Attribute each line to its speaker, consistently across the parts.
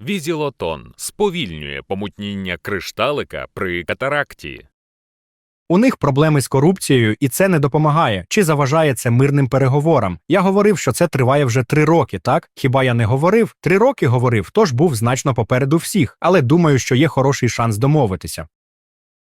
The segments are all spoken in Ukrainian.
Speaker 1: Візілотон сповільнює помутніння кришталика при катаракті.
Speaker 2: У них проблеми з корупцією, і це не допомагає. Чи заважає це мирним переговорам? Я говорив, що це триває вже три роки, так? Хіба я не говорив? Три роки говорив, тож був значно попереду всіх, але думаю, що є хороший шанс домовитися.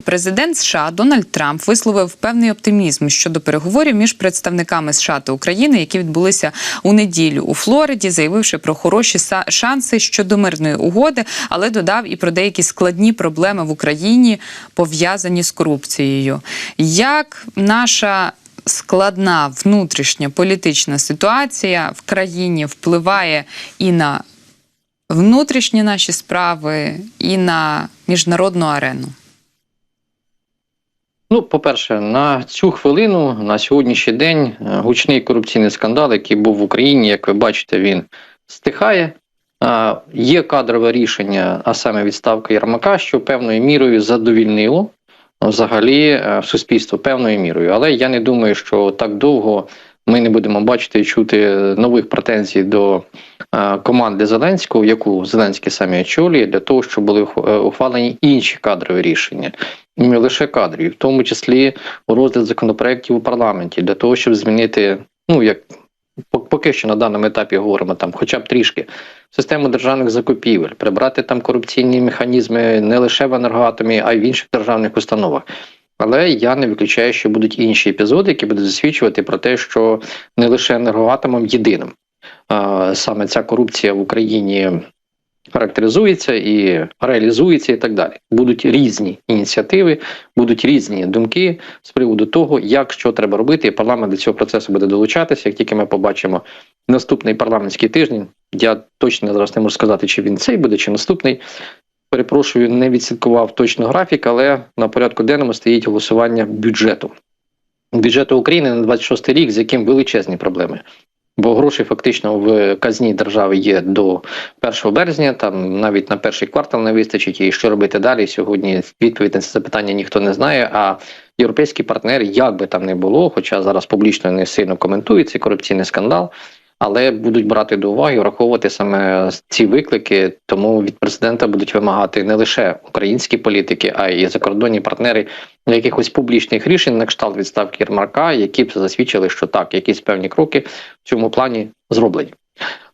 Speaker 3: Президент США Дональд Трамп висловив певний оптимізм щодо переговорів між представниками США та України, які відбулися у неділю у Флориді, заявивши про хороші шанси щодо мирної угоди, але додав і про деякі складні проблеми в Україні пов'язані з корупцією. Як наша складна внутрішня політична ситуація в країні впливає і на внутрішні наші справи, і на міжнародну арену?
Speaker 4: Ну, по-перше, на цю хвилину, на сьогоднішній день, е, гучний корупційний скандал, який був в Україні, як ви бачите, він стихає. А, Є кадрове рішення, а саме відставка Єрмака, що певною мірою задовільнило взагалі е, суспільство певною мірою. Але я не думаю, що так довго ми не будемо бачити і чути нових претензій до е, команди Зеленського, яку Зеленський саме очолює, для того, щоб були е, ухвалені інші кадрові рішення. І не лише кадрові, в тому числі розгляд законопроєктів у парламенті, для того, щоб змінити, ну як по- поки що на даному етапі говоримо, там, хоча б трішки, систему державних закупівель, прибрати там корупційні механізми не лише в енергоатомі, а й в інших державних установах. Але я не виключаю, що будуть інші епізоди, які будуть засвідчувати про те, що не лише енергоатомом єдиним. Саме ця корупція в Україні характеризується і реалізується, і так далі. Будуть різні ініціативи, будуть різні думки з приводу того, як що треба робити, і парламент до цього процесу буде долучатися. Як тільки ми побачимо наступний парламентський тиждень, я точно зараз не можу сказати, чи він цей буде, чи наступний. Перепрошую, не відслідкував точно графік, але на порядку денному стоїть голосування бюджету. Бюджету України на 26 рік, з яким величезні проблеми. Бо грошей фактично в казні держави є до 1 березня, там навіть на перший квартал не вистачить. І що робити далі? Сьогодні відповідь на це запитання ніхто не знає. А європейські партнери, як би там не було, хоча зараз публічно не сильно коментують цей корупційний скандал, але будуть брати до уваги, враховувати саме ці виклики. Тому від президента будуть вимагати не лише українські політики, а й закордонні партнери якихось публічних рішень на кшталт відставки Єрмака, які б засвідчили, що так, якісь певні кроки в цьому плані зроблені.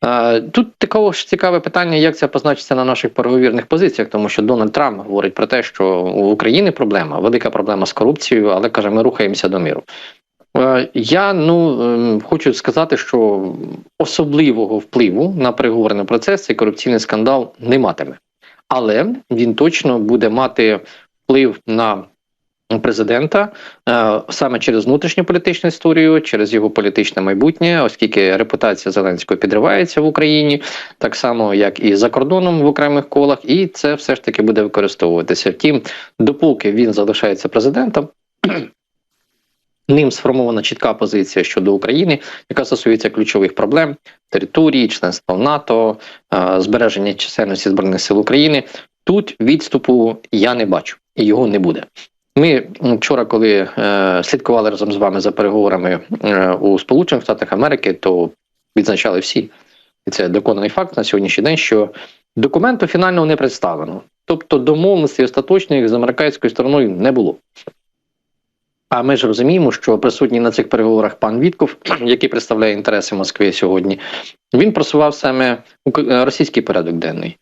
Speaker 4: Е, Тут такого ж цікаве питання, як це позначиться на наших переговірних позиціях, тому що Дональд Трамп говорить про те, що у України проблема, велика проблема з корупцією, але каже, ми рухаємося до миру. Е, Я ну ем, хочу сказати, що особливого впливу на переговорний процес цей корупційний скандал не матиме, але він точно буде мати вплив на президента е, саме через внутрішню політичну історію, через його політичне майбутнє, оскільки репутація Зеленського підривається в Україні, так само як і за кордоном в окремих колах, і це все ж таки буде використовуватися. Втім, допоки він залишається президентом. Ним сформована чітка позиція щодо України, яка стосується ключових проблем території, членства в НАТО, е, збереження чисельності збройних сил України. Тут відступу я не бачу і його не буде. Ми вчора, коли е, слідкували разом з вами за переговорами е, у Сполучених Штатах Америки, то відзначали всі, і це доконаний факт на сьогоднішній день, що документу фінального не представлено. Тобто домовленостей остаточних з американською стороною не було. А ми ж розуміємо, що присутній на цих переговорах пан Вітков, який представляє інтереси Москви сьогодні, він просував саме е, російський порядок денний.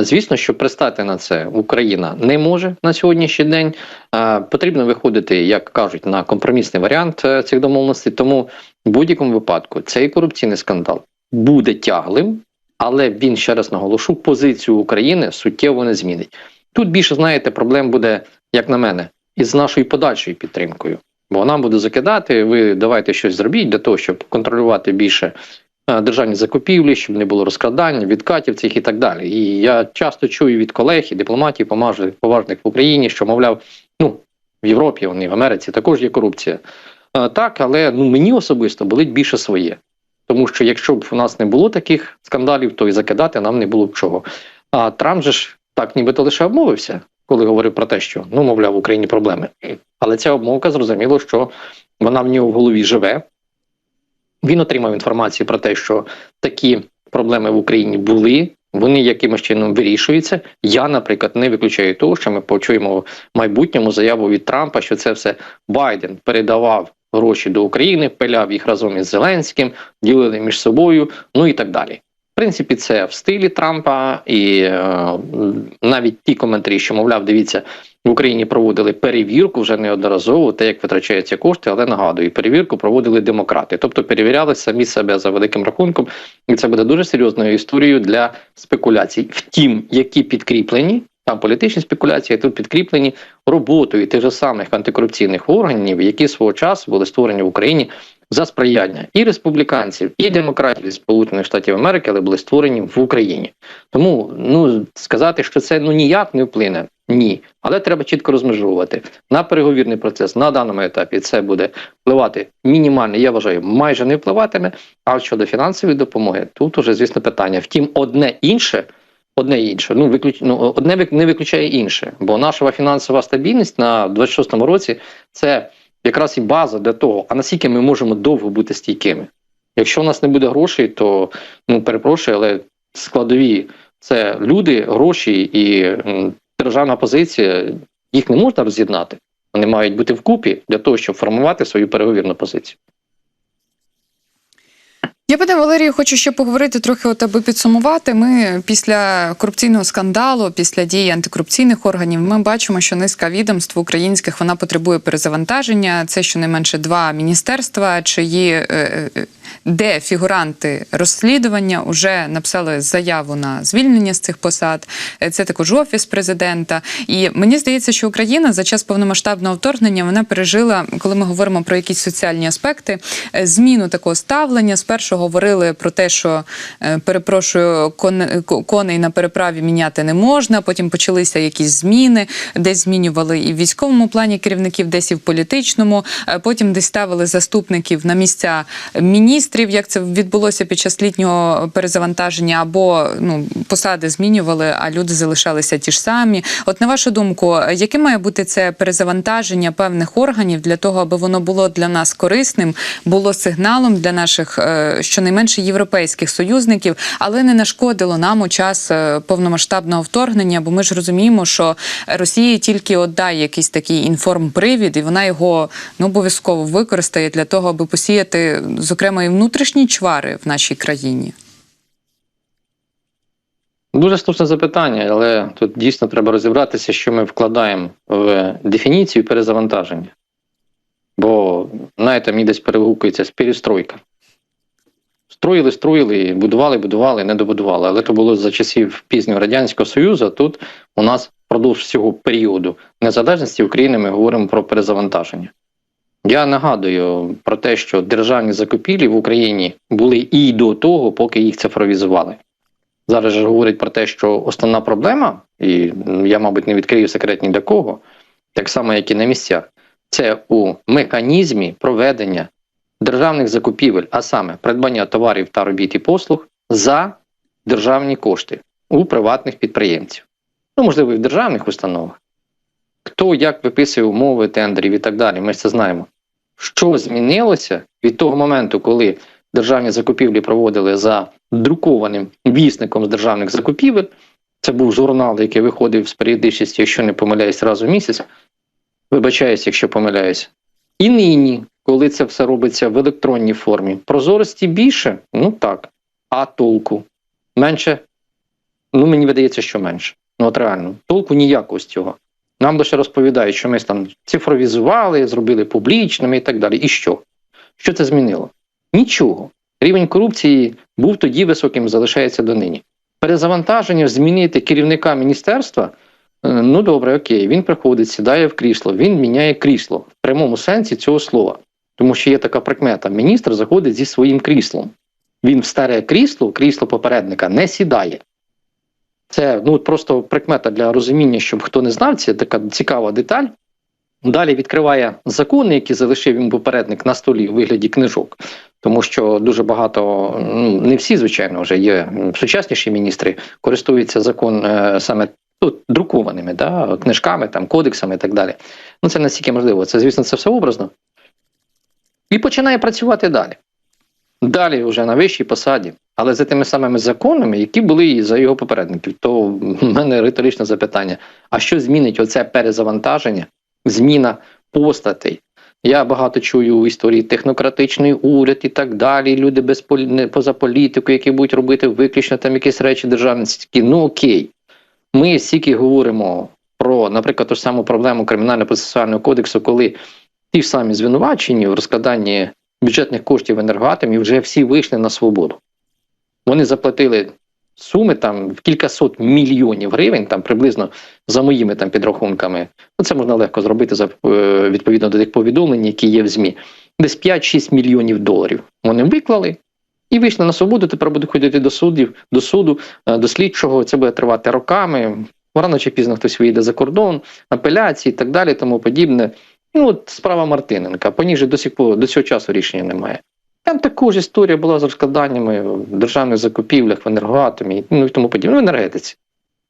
Speaker 4: Звісно, що пристати на це Україна не може на сьогоднішній день. Потрібно виходити, як кажуть, на компромісний варіант е, цих домовленостей. Тому в будь-якому випадку цей корупційний скандал буде тяглим, але він ще раз наголошу, позицію України суттєво не змінить. Тут більше знаєте, проблем буде, як на мене, із нашою подальшою підтримкою. Бо нам буде закидати, ви давайте щось зробіть для того, щоб контролювати більше е, державні закупівлі, щоб не було розкрадань, відкатів цих і так далі. І я часто чую від колег і дипломатів поважних в Україні, що мовляв, ну в Європі, вони в Америці також є корупція. Е, Так, але ну мені особисто болить більше своє. Тому що якщо б у нас не було таких скандалів, то і закидати нам не було б чого. А Трамп же ж так нібито лише обмовився, коли говорив про те, що ну, мовляв, в Україні проблеми. Але ця обмовка зрозуміло, що вона в нього в голові живе. Він отримав інформацію про те, що такі проблеми в Україні були, Вони якимось чином вирішуються. Я, наприклад, не виключаю того, що ми почуємо в майбутньому заяву від Трампа, що це все Байден передавав гроші до України, пиляв їх разом із Зеленським, ділили між собою, ну і так далі. Принципі, це в стилі Трампа, і е, навіть ті коментарі, що мовляв, дивіться, в Україні проводили перевірку вже неодноразово, те, як витрачаються кошти, але нагадую, перевірку проводили демократи, тобто перевіряли самі себе за великим рахунком, і це буде дуже серйозною історією для спекуляцій. Втім, які підкріплені. Там політичні спекуляції, тут підкріплені роботою тих же самих антикорупційних органів, які свого часу були створені в Україні за сприяння і республіканців, і демократів Сполучених Штатів Америки, але були створені в Україні. Тому ну сказати, що це ну ніяк не вплине. Ні, але треба чітко розмежовувати на переговірний процес на даному етапі. Це буде впливати мінімально. Я вважаю, майже не впливатиме. А щодо фінансової допомоги, тут уже звісно питання. Втім, одне інше. Одне інше, ну виключ... ну, одне не виключає інше, бо наша фінансова стабільність на 26-му році це якраз і база для того, а наскільки ми можемо довго бути стійкими. Якщо у нас не буде грошей, то ну перепрошую, але складові це люди, гроші і державна позиція, їх не можна роз'єднати. Вони мають бути вкупі для того, щоб формувати свою переговірну позицію.
Speaker 3: Я пане Валерію, хочу ще поговорити трохи, от аби підсумувати. Ми після корупційного скандалу, після дії антикорупційних органів, ми бачимо, що низка відомств українських вона потребує перезавантаження. Це щонайменше два міністерства, чиї е, е, де фігуранти розслідування вже написали заяву на звільнення з цих посад. Е, Це також офіс президента. І мені здається, що Україна за час повномасштабного вторгнення вона пережила, коли ми говоримо про якісь соціальні аспекти, е, зміну такого ставлення. Спершу говорили про те, що е, перепрошую, кон- коней на переправі міняти не можна. Потім почалися якісь зміни, десь змінювали і в військовому плані керівників, десь і в політичному. Потім десь ставили заступників на місця міністрів, як це відбулося під час літнього перезавантаження, або ну посади змінювали, а люди залишалися ті ж самі. От на вашу думку, яке має бути це перезавантаження певних органів для того, аби воно було для нас корисним, було сигналом для наших е, щонайменше європейських союзників, але не нашкодило нам у час е, повномасштабного вторгнення, бо ми ж розуміємо, що Росія тільки отдає якийсь такий інформпривід, і вона його ну обов'язково використає для того, аби посіяти, зокрема, і внутрішні чвари в нашій країні.
Speaker 4: Дуже слушне запитання, але тут дійсно треба розібратися, що ми вкладаємо в дефініцію перезавантаження. Бо, знаєте, мені десь перегукується перестройка. Строїли, строїли, будували, будували, не добудували. Але то було за часів пізнього Радянського Союзу. Тут у нас впродовж цього періоду незалежності України ми говоримо про перезавантаження. Я нагадую про те, що державні закупівлі в Україні були і до того, поки їх цифровізували. Зараз же говорять про те, що основна проблема, і я, мабуть, не відкрию секрет ні для кого, так само, як і на місцях, це у механізмі проведення державних закупівель, а саме придбання товарів та робіт і послуг за державні кошти у приватних підприємців. Ну, можливо, і в державних установах. Хто як виписує умови тендерів і так далі, ми це знаємо. Що змінилося від того моменту, коли державні закупівлі проводили за друкованим вісником з державних закупівель. Це був журнал, який виходив з періодичністю, якщо не помиляюсь, раз у місяць. Вибачаюсь, якщо помиляюсь. І нині, коли це все робиться в електронній формі, прозорості більше, ну так. А толку менше. Ну, мені видається, що менше. Ну, от реально, толку ніякого з цього. Нам лише розповідають, що ми там цифровізували, зробили публічними і так далі. І що? Що це змінило? Нічого. Рівень корупції був тоді високим, залишається донині. Перезавантаження, змінити керівника міністерства. е, Ну добре, окей, він приходить, сідає в крісло, він міняє крісло в прямому сенсі цього слова. Тому що є така прикмета: міністр заходить зі своїм кріслом. Він в старе крісло, крісло попередника, не сідає. Це ну, просто прикмета для розуміння, щоб хто не знав, це така цікава деталь. Далі відкриває закони, які залишив йому попередник на столі у вигляді книжок. Тому що дуже багато, ну не всі, звичайно, вже є сучасніші міністри, користуються закон е, саме ну, друкованими да, книжками, там, кодексами і так далі. Ну це настільки можливо. Це, звісно, це все образно. І починає працювати далі. Далі, вже на вищій посаді, але за тими самими законами, які були і за його попередників. То в мене риторичне запитання: а що змінить оце перезавантаження, зміна постатей? Я багато чую у історії технократичний уряд і так далі. Люди без полі... поза політикою, які будуть робити виключно там якісь речі державницькі. Ну окей, ми стільки говоримо про, наприклад, ту ж саму проблему кримінально-процесуального кодексу, коли ті ж самі звинувачені в розкраданні бюджетних коштів енергоатомів вже всі вийшли на свободу. Вони заплатили суми там в кількасот мільйонів гривень, там приблизно за моїми там підрахунками. Ну це можна легко зробити за е, відповідно до тих повідомлень, які є в ЗМІ. Десь 5-6 мільйонів доларів. Вони виклали і вийшли на свободу. Тепер будуть ходити до судів, до суду, е, до слідчого. Це буде тривати роками. Рано чи пізно хтось виїде за кордон, апеляції і так далі, тому подібне. Ну, от справа Мартиненка. По ній же до сих до цього часу рішення немає. Там також історія була з розкраданнями в державних закупівлях, в енергоатомі, ну і тому подібне, в енергетиці.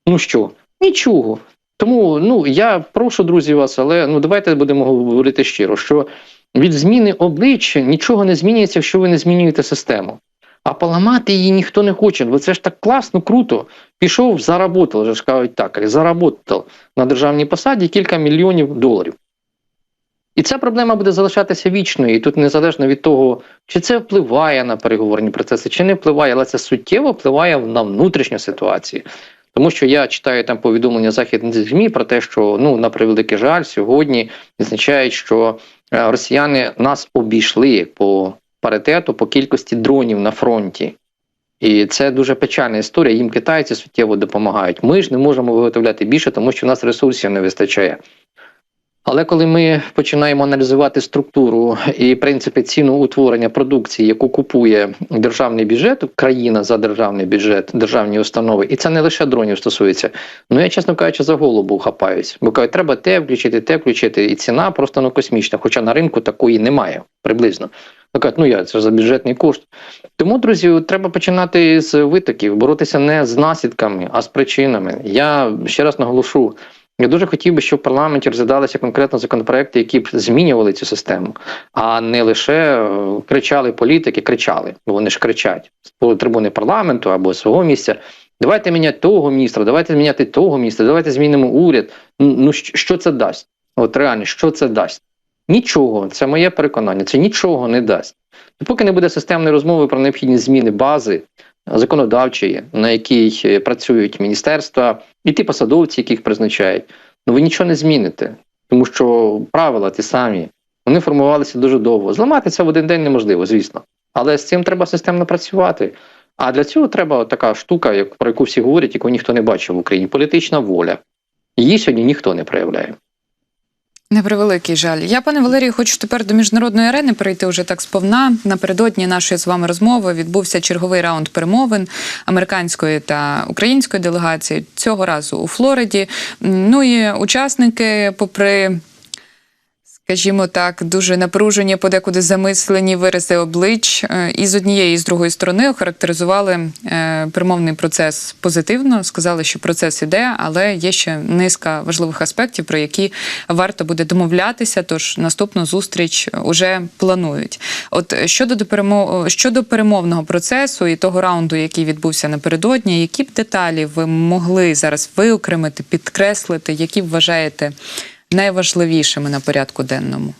Speaker 4: Ну що? Нічого. Тому ну я прошу друзі вас, але ну давайте будемо говорити щиро, що від зміни обличчя нічого не змінюється, якщо ви не змінюєте систему. А поламати її ніхто не хоче. Бо це ж так класно, круто. Пішов, заработав, вже ж кажуть так, заработав на державній посаді кілька мільйонів доларів. І ця проблема буде залишатися вічною. І тут незалежно від того, чи це впливає на переговорні процеси, чи не впливає, але це суттєво впливає на внутрішню ситуацію. Тому що я читаю там повідомлення західних ЗМІ про те, що ну на превеликий жаль, сьогодні відзначають, що е, росіяни нас обійшли по паритету по кількості дронів на фронті. І це дуже печальна історія. Їм китайці суттєво допомагають. Ми ж не можемо виготовляти більше, тому що в нас ресурсів не вистачає. Але коли ми починаємо аналізувати структуру і принципи ціну утворення продукції, яку купує державний бюджет, країна за державний бюджет, державні установи, і це не лише дронів стосується. Ну я чесно кажучи, за голову хапаюсь. Бо кажуть, треба те включити, те включити, і ціна просто ну космічна. Хоча на ринку такої немає приблизно. Ну, кажуть, ну я це за бюджетний кошт. Тому, друзі, треба починати з витоків, боротися не з наслідками, а з причинами. Я ще раз наголошу. Я дуже хотів би, щоб в парламенті розглядалися конкретно законопроекти, які б змінювали цю систему, а не лише е, кричали політики, кричали, бо вони ж кричать з трибуни парламенту або свого місця. Давайте міняти того міністра, давайте міняти того міністра, давайте змінимо уряд. Ну що це дасть? От реально, що це дасть? Нічого, це моє переконання, це нічого не дасть. Поки не буде системної розмови про необхідність зміни бази законодавчої, на якій працюють міністерства, і ті посадовці, яких призначають, ну ви нічого не зміните, тому що правила ті самі, вони формувалися дуже довго. Зламати це в один день неможливо, звісно. Але з цим треба системно працювати. А для цього треба така штука, як про яку всі говорять, яку ніхто не бачив в Україні політична воля. Її сьогодні ніхто не проявляє.
Speaker 3: Не превеликий жаль. Я, пане Валерію, хочу тепер до міжнародної арени перейти вже так сповна. Напередодні нашої з вами розмови відбувся черговий раунд перемовин американської та української делегації цього разу у Флориді. Ну і учасники, попри скажімо так, дуже напружені, подекуди замислені вирази облич, е, і з однієї і з другої сторони охарактеризували е, перемовний процес позитивно. Сказали, що процес іде, але є ще низка важливих аспектів, про які варто буде домовлятися. Тож наступну зустріч уже планують. От щодо до перемов... щодо перемовного процесу і того раунду, який відбувся напередодні, які б деталі ви могли зараз виокремити, підкреслити, які вважаєте найважливішими на порядку денному?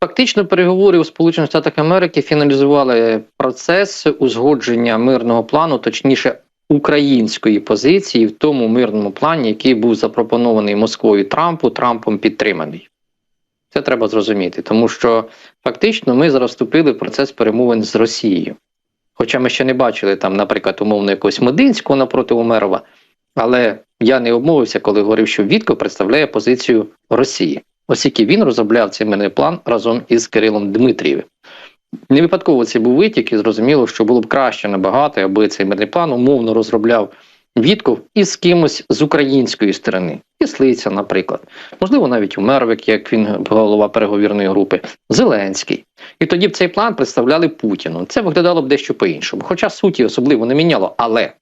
Speaker 4: Фактично, переговори у Сполучених Штатах Америки фіналізували процес узгодження мирного плану, точніше української позиції в тому мирному плані, який був запропонований Москвою Трампу, Трампом підтриманий. Це треба зрозуміти, тому що фактично ми зараз вступили в процес перемовин з Росією. Хоча ми ще не бачили там, наприклад, умовно якогось Мединського напроти Умерова, але я не обмовився, коли говорив, що Вітков представляє позицію Росії, оскільки він розробляв цей мирний план разом із Кирилом Дмитрієвим. Не випадково це був витік, і зрозуміло, що було б краще набагато, аби цей мирний план умовно розробляв Вітков із кимось з української сторони, Кислиця, наприклад, можливо, навіть Умеровик, як він голова переговірної групи, Зеленський. І тоді б цей план представляли Путіну. Це виглядало б дещо по-іншому. Хоча суті особливо не міняло, але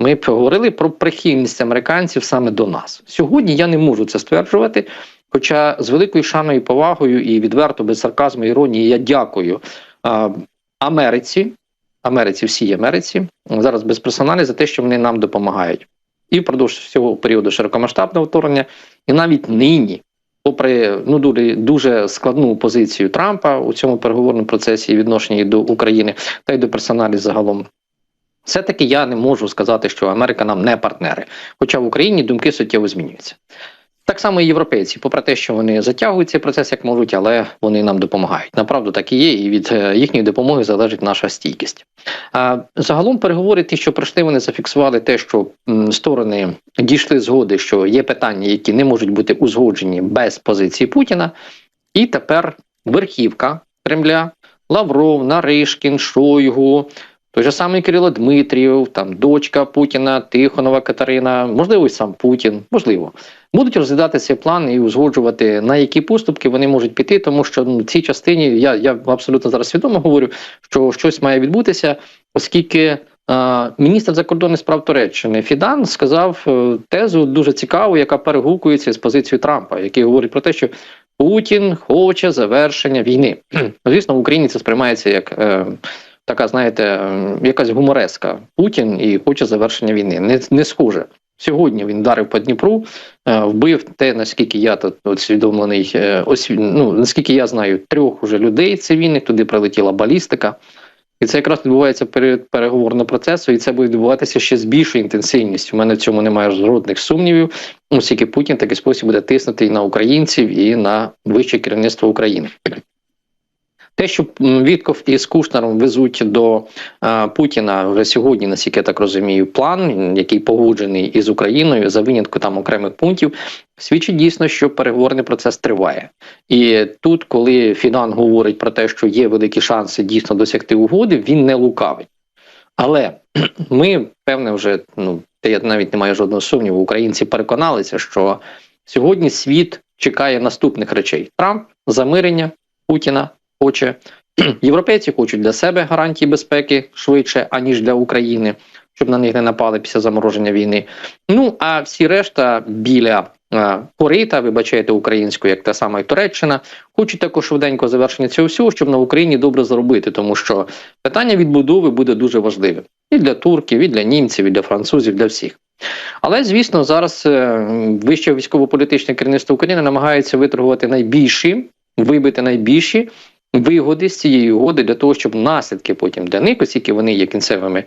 Speaker 4: ми поговорили про прихильність американців саме до нас. Сьогодні я не можу це стверджувати. Хоча з великою шаною повагою і відверто без сарказму і іронії я дякую а, Америці, Америці, всій Америці, зараз без персоналі за те, що вони нам допомагають. І впродовж всього періоду широкомасштабного вторгнення, і навіть нині, попри ну дуже, дуже складну позицію Трампа у цьому переговорному процесі і відношенні до України та й до персоналів загалом. Все-таки я не можу сказати, що Америка нам не партнери. Хоча в Україні думки суттєво змінюються. Так само і європейці, попри те, що вони затягують цей процес як можуть, але вони нам допомагають. Направду так і є, і від е, їхньої допомоги залежить наша стійкість. А загалом переговори, ті, що пройшли, вони зафіксували те, що сторони дійшли згоди, що є питання, які не можуть бути узгоджені без позиції Путіна. І тепер верхівка Кремля, Лавров, Наришкін, Шойгу, той же самий Кирило Дмитрієв, там дочка Путіна, Тихонова Катерина, можливо, і сам Путін, можливо, будуть розглядати цей план і узгоджувати на які поступки вони можуть піти, тому що ну, в цій частині я, я абсолютно зараз свідомо говорю, що щось має відбутися, оскільки. Міністр закордонних справ Туреччини Фідан сказав е, тезу дуже цікаву, яка перегукується з позицією Трампа, який говорить про те, що Путін хоче завершення війни. Звісно, в Україні це сприймається як е, така, знаєте, якась гумореска. Путін і хоче завершення війни. Не, не схоже. Сьогодні він вдарив по Дніпру, е, вбив те, наскільки я тут усвідомлений, е, осві... ну, наскільки я знаю, трьох уже людей цивільних, туди прилетіла балістика. І це якраз відбувається перед переговорного процесу, і це буде відбуватися ще з більшою інтенсивністю. У мене в цьому немає жодних сумнівів, оскільки Путін такий спосіб буде тиснути і на українців, і на вище керівництво України. Те, що Вітков із Кушнером везуть до е, Путіна вже сьогодні, наскільки я так розумію, план, який погоджений із Україною за винятку там окремих пунктів, свідчить дійсно, що переговорний процес триває. І тут, коли Фідан говорить про те, що є великі шанси дійсно досягти угоди, він не лукавить. Але ми, певне, вже ну та я навіть не маю жодного сумніву, українці переконалися, що сьогодні світ чекає наступних речей: Трамп, замирення Путіна хоче. Європейці хочуть для себе гарантії безпеки швидше, аніж для України, щоб на них не напали після замороження війни. Ну а всі решта біля е, корита, вибачайте українську, як та сама і Туреччина, хочуть також швиденько завершення цього всього, щоб на Україні добре заробити, тому що питання відбудови буде дуже важливим і для турків, і для німців, і для французів, для всіх. Але звісно, зараз е, вище військово-політичне керівництво України намагається виторгувати найбільші, вибити найбільші вигоди з цієї угоди для того, щоб наслідки потім для них, оскільки вони є кінцевими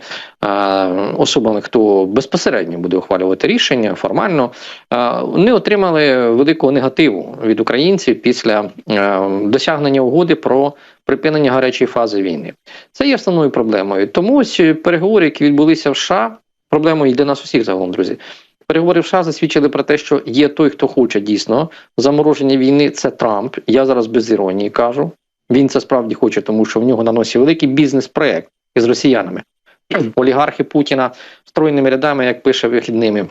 Speaker 4: особами, хто безпосередньо буде ухвалювати рішення формально, не отримали великого негативу від українців після досягнення угоди про припинення гарячої фази війни. Це є основною проблемою. Тому ось переговори, які відбулися в США, проблемою для нас усіх загалом, друзі. Переговори в США засвідчили про те, що є той, хто хоче дійсно замороження війни. Це Трамп. Я зараз без іронії кажу. Він це справді хоче, тому що в нього на носі великий бізнес-проект із росіянами. Олігархи Путіна стройними рядами, як пише вихідними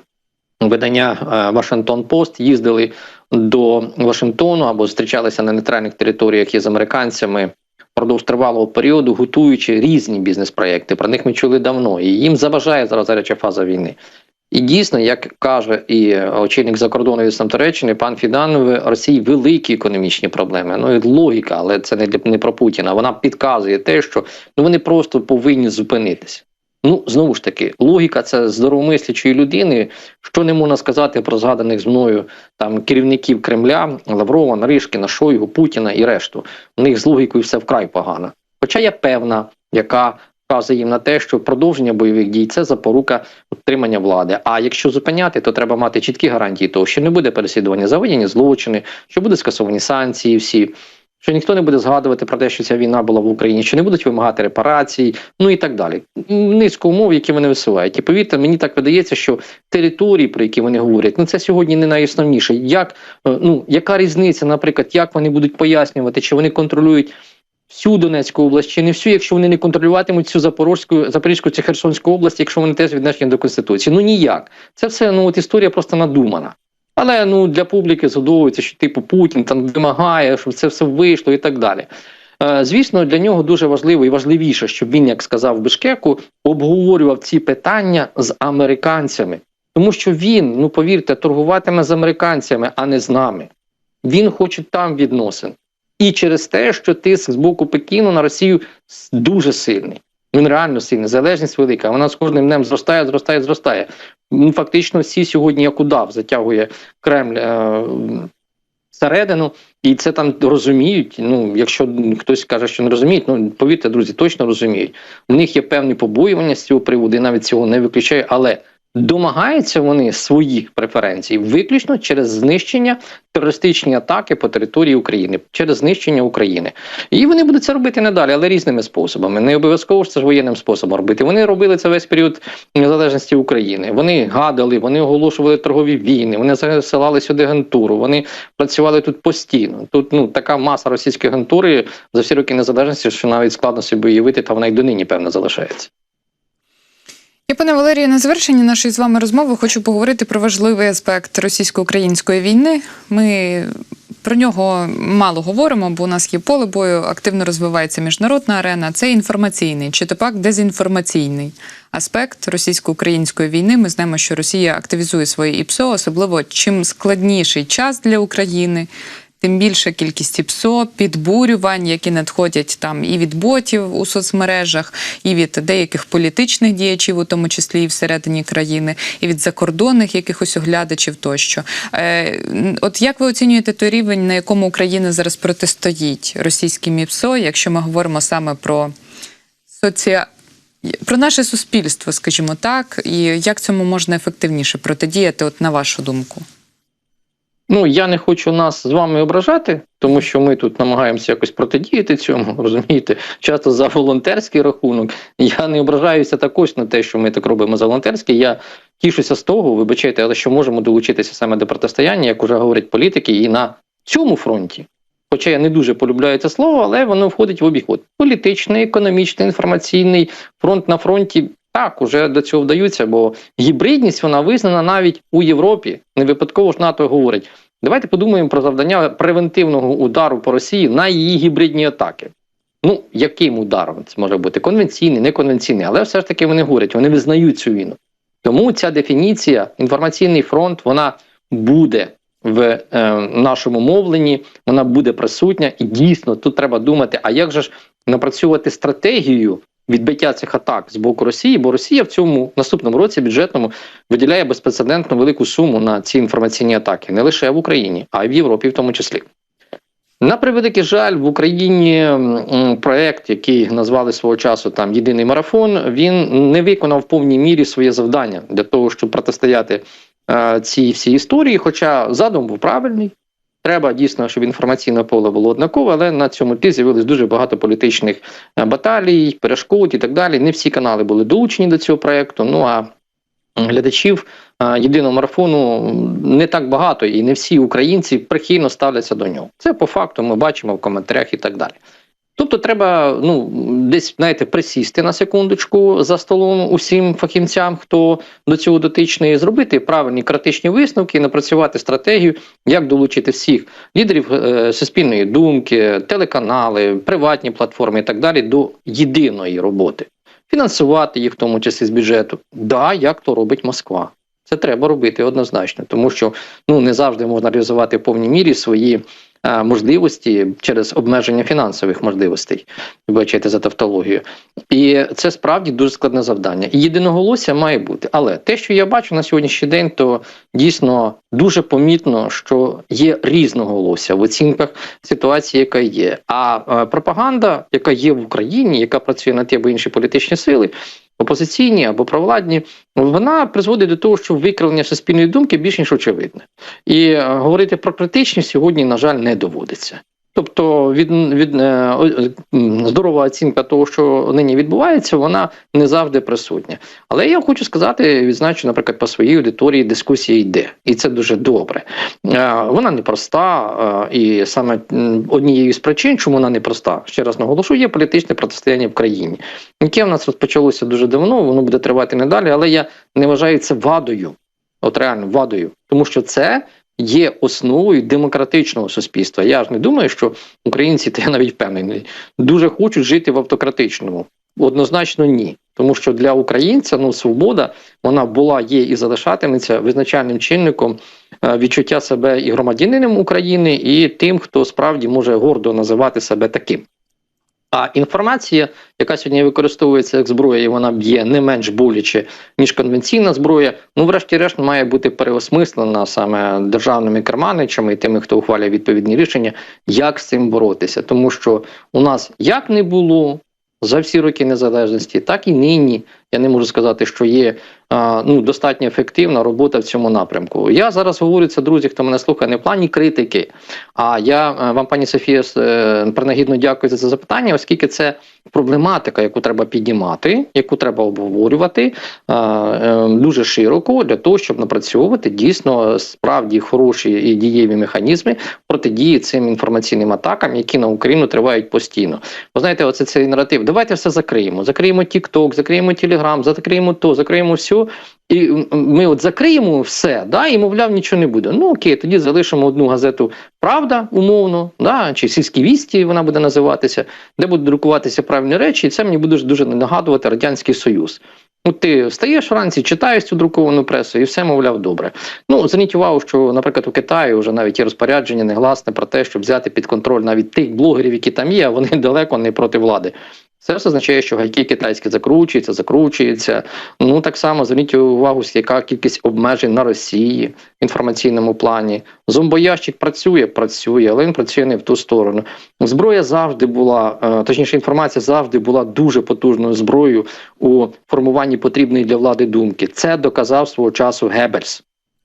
Speaker 4: видання е, Вашингтон Пост, їздили до Вашингтону або зустрічалися на нейтральних територіях із американцями. Впродовж тривалого періоду готуючи різні бізнес-проекти. Про них ми чули давно, і їм заважає зараз гаряча фаза війни. І дійсно, як каже і очільник закордонної Самтеречини, пан Фідан в Росії великі економічні проблеми. Ну і логіка, але це не для не про Путіна. Вона підказує те, що ну вони просто повинні зупинитися. Ну знову ж таки, логіка це здоровомислячої людини. Що не можна сказати про згаданих з мною там керівників Кремля, Лаврова, Наришкіна, Шойгу, Путіна і решту. У них з логікою все вкрай погано. Хоча є певна, яка вказує їм на те, що продовження бойових дій це запорука утримання влади. А якщо зупиняти, то треба мати чіткі гарантії того, що не буде переслідування за воєнні злочини, що буде скасовані санкції всі. Що ніхто не буде згадувати про те, що ця війна була в Україні, що не будуть вимагати репарацій, ну і так далі. Низку умов, які вони висувають. І повірте, мені так видається, що території, про які вони говорять, ну це сьогодні не найосновніше. Як е, ну яка різниця, наприклад, як вони будуть пояснювати, чи вони контролюють всю Донецьку область, чи не всю, якщо вони не контролюватимуть всю Запорізьку, Запорізьку чи Херсонську область, якщо вони теж віднесені до Конституції. Ну ніяк. Це все ну от історія просто надумана. Але ну для публіки згодовується, що типу Путін там вимагає, щоб це все вийшло і так далі. Е, Звісно, для нього дуже важливо і важливіше, щоб він, як сказав Бишкеку, обговорював ці питання з американцями, тому що він, ну повірте, торгуватиме з американцями, а не з нами. Він хоче там відносин. І через те, що тиск з боку Пекіну на Росію дуже сильний. Він реально сильний, залежність велика. Вона з кожним днем зростає, зростає, зростає. Ну, фактично, всі сьогодні як удав затягує Кремль е, всередину, і це там розуміють. Ну, якщо хтось каже, що не розуміють, ну повірте, друзі, точно розуміють. У них є певні побоювання з цього приводу, і навіть цього не виключаю, але домагаються вони своїх преференцій виключно через знищення терористичні атаки по території України, через знищення України. І вони будуть це робити надалі, але різними способами. Не обов'язково ж це ж воєнним способом робити. Вони робили це весь період незалежності України. Вони гадали, вони оголошували торгові війни, вони засилали сюди агентуру, вони працювали тут постійно. Тут ну така маса російської агентури за всі роки незалежності, що навіть складно собі уявити, та вона й донині певно залишається.
Speaker 3: Я, пане Валерію, на завершенні нашої з вами розмови хочу поговорити про важливий аспект російсько-української війни. Ми про нього мало говоримо, бо у нас є поле бою, активно розвивається міжнародна арена. Це інформаційний чи то пак дезінформаційний аспект російсько-української війни. Ми знаємо, що Росія активізує свої ІПСО, особливо чим складніший час для України. Тим більша кількість ІПСО, підбурювань, які надходять там і від ботів у соцмережах, і від деяких політичних діячів, у тому числі і всередині країни, і від закордонних якихось оглядачів тощо. Е, от як ви оцінюєте той рівень, на якому Україна зараз протистоїть російським ІПСО, якщо ми говоримо саме про соціа... про наше суспільство, скажімо так, і як цьому можна ефективніше протидіяти, от на вашу думку?
Speaker 4: Ну, я не хочу нас з вами ображати, тому що ми тут намагаємося якось протидіяти цьому, розумієте, часто за волонтерський рахунок. Я не ображаюся також на те, що ми так робимо за волонтерський. Я тішуся з того, вибачайте, але що можемо долучитися саме до протистояння, як вже говорять політики, і на цьому фронті. Хоча я не дуже полюбляю це слово, але воно входить в обіход. Політичний, економічний, інформаційний фронт на фронті. Так, уже до цього вдаються, бо гібридність вона визнана навіть у Європі. Не випадково ж НАТО говорить. Давайте подумаємо про завдання превентивного удару по Росії на її гібридні атаки. Ну, яким ударом це може бути? Конвенційний, неконвенційний, але все ж таки вони говорять, вони визнають цю війну. Тому ця дефініція, інформаційний фронт, вона буде в е, нашому мовленні, вона буде присутня, і дійсно тут треба думати, а як же ж напрацьовувати стратегію відбиття цих атак з боку Росії, бо Росія в цьому наступному році бюджетному виділяє безпрецедентно велику суму на ці інформаційні атаки не лише в Україні, а й в Європі, в тому числі. На превеликий жаль, в Україні проект, який назвали свого часу там Єдиний марафон, він не виконав в повній мірі своє завдання для того, щоб протистояти е, цій всій історії. Хоча задум був правильний. Треба дійсно, щоб інформаційне поле було однакове, але на цьому тлі з'явилось дуже багато політичних е, баталій, перешкод і так далі. Не всі канали були долучені до цього проекту. Ну а глядачів е, єдиного марафону не так багато, і не всі українці прихильно ставляться до нього. Це по факту ми бачимо в коментарях і так далі. Тобто треба ну десь знаєте присісти на секундочку за столом усім фахівцям, хто до цього дотичний, зробити правильні критичні висновки, напрацювати стратегію, як долучити всіх лідерів е, суспільної думки, телеканали, приватні платформи і так далі до єдиної роботи, фінансувати їх, в тому числі з бюджету. Да, як то робить Москва. Це треба робити однозначно, тому що ну не завжди можна реалізувати в повній мірі свої можливості через обмеження фінансових можливостей. Вибачайте за тавтологію. І це справді дуже складне завдання. І єдиноголосся має бути. Але те, що я бачу на сьогоднішній день, то дійсно дуже помітно, що є різноголосся в оцінках ситуації, яка є. А е, пропаганда, яка є в Україні, яка працює на ті або інші політичні сили. Опозиційні або провладні, вона призводить до того, що викривлення суспільної думки більш ніж очевидне. І е, говорити про критичність сьогодні, на жаль, не доводиться. Тобто від, від е, здорова оцінка того, що нині відбувається, вона не завжди присутня. Але я хочу сказати, відзначу, наприклад, по своїй аудиторії дискусія йде, і це дуже добре. Е, Вона непроста, е, і саме однією з причин, чому вона непроста, ще раз наголошу, є політичне протистояння в країні, яке в нас розпочалося дуже давно, воно буде тривати надалі, але я не вважаю це вадою, от реально вадою, тому що це є основою демократичного суспільства. Я ж не думаю, що українці, та я навіть впевнений, дуже хочуть жити в автократичному. Однозначно ні. Тому що для українця ну свобода вона була, є і залишатиметься визначальним чинником е, відчуття себе і громадянином України, і тим, хто справді може гордо називати себе таким. А інформація, яка сьогодні використовується як зброя, і вона б'є не менш боляче, ніж конвенційна зброя, ну, врешті-решт, має бути переосмислена саме державними керманичами і тими, хто ухвалює відповідні рішення, як з цим боротися. Тому що у нас як не було за всі роки незалежності, так і нині. Я не можу сказати, що є ну, достатньо ефективна робота в цьому напрямку. Я зараз говорю це, друзі, хто мене слухає, не в плані критики. А я е, вам, пані Софія, е, принагідно дякую за це запитання, оскільки це проблематика, яку треба піднімати, яку треба обговорювати е, дуже широко для того, щоб напрацьовувати дійсно справді хороші і дієві механізми протидії цим інформаційним атакам, які на Україну тривають постійно. Ви знаєте, оце цей наратив. Давайте все закриємо. Закриємо TikTok, закриємо Telegram, закриємо то, закриємо все. І ми от закриємо все, да, і мовляв, нічого не буде. Ну окей, тоді залишимо одну газету Правда, умовно, да, чи сільські вісті вона буде називатися, де будуть друкуватися правильні речі, і це мені буде дуже нагадувати Радянський Союз. Ну, ти встаєш вранці, читаєш цю друковану пресу, і все, мовляв, добре. Ну, зверніть увагу, що, наприклад, у Китаї вже навіть є розпорядження негласне про те, щоб взяти під контроль навіть тих блогерів, які там є, а вони далеко не проти влади. Це все означає, що гайки китайські закручуються, закручуються. Ну так само зверніть увагу, яка кількість обмежень на Росії в інформаційному плані. Зомбоящик працює, працює, але він працює не в ту сторону. Зброя завжди була, е, точніше, інформація завжди була дуже потужною зброєю у формуванні потрібної для влади думки. Це доказав свого часу Геббельс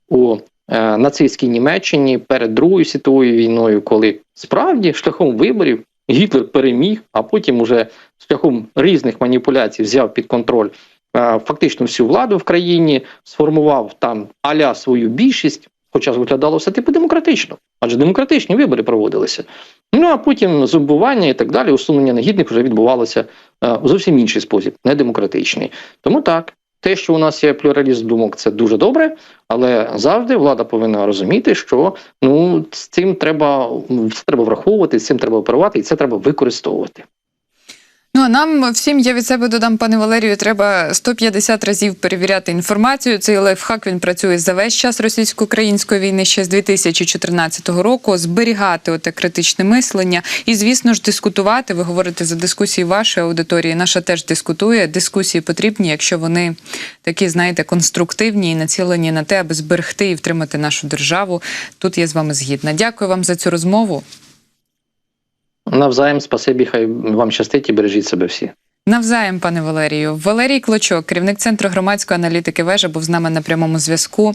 Speaker 4: у е, нацистській Німеччині перед Другою світовою війною, коли справді шляхом виборів Гітлер переміг, а потім уже шляхом різних маніпуляцій взяв під контроль е, фактично всю владу в країні, сформував там аля свою більшість, хоча виглядало все типу демократично, адже демократичні вибори проводилися. Ну а потім зубування і так далі, усунення негідних вже відбувалося е, у зовсім інший спосіб, не демократичний. Тому так, те, що у нас є плюралізм думок, це дуже добре, але завжди влада повинна розуміти, що ну з цим треба це треба враховувати, з цим треба оперувати, і це треба використовувати.
Speaker 3: Ну а нам всім я від себе додам, пане Валерію, треба 150 разів перевіряти інформацію. Цей лайфхак він працює за весь час російсько-української війни ще з 2014 року. Зберігати оте критичне мислення і, звісно ж, дискутувати. Ви говорите за дискусії вашої аудиторії. Наша теж дискутує. Дискусії потрібні, якщо вони такі, знаєте, конструктивні і націлені на те, аби зберегти і втримати нашу державу. Тут я з вами згідна. Дякую вам за цю розмову.
Speaker 4: Навзаєм, спасибі, хай вам щастить і бережіть себе всі.
Speaker 3: Навзаєм, пане Валерію. Валерій Клочок, керівник центру громадської аналітики вежа, був з нами на прямому зв'язку.